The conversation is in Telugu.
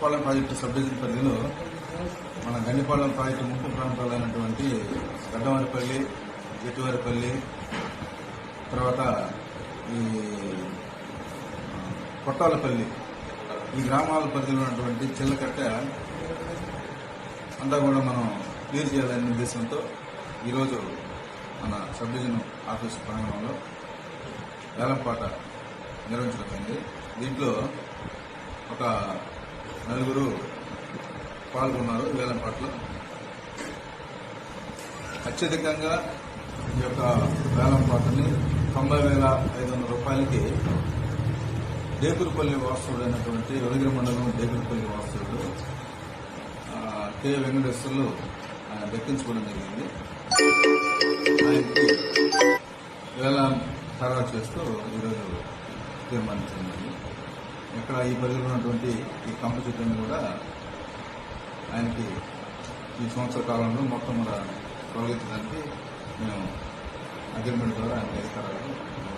గండిపాలెం ప్రాజెక్టు సబ్ డివిజన్ పరిధిలో మన గండిపాలెం ప్రాజెక్టు ముప్పు ప్రాంతాలైనటువంటి గడ్డవారిపల్లి జట్టువారిపల్లి తర్వాత ఈ కొట్టాలపల్లి ఈ గ్రామాల పరిధిలో ఉన్నటువంటి చిల్లకట్ట అంతా కూడా మనం క్లియర్ చేయాలనే ఉద్దేశంతో ఈరోజు మన సబ్ డివిజన్ ఆఫీస్ ప్రాంగణంలో వేలంపాట నిర్వహించబడింది దీంట్లో ఒక నలుగురు పాల్గొన్నారు వేలంపాటలో అత్యధికంగా ఈ యొక్క వేలంపాటని తొంభై వేల ఐదు వందల రూపాయలకి డేకురుపల్లి వాస్తవుడు అయినటువంటి వెలగిరి మండలం డేకురుపల్లి వాస్తవుడు కె. వెంకటేశ్వర్లు ఆయన దక్కించుకోవడం జరిగింది. ఆయనకి వేలం ఖరారు చేస్తూ ఈరోజు తీర్మానించింది ఇక్కడ ఈ పరిధిలో ఉన్నటువంటి ఈ కంప చెట్టుని కూడా ఆయనకి ఈ సంవత్సర కాలంలో మొత్తం కూడా తొలగించడానికి మేము అగ్రిమెంట్ ద్వారా ఆయన అధికారాలు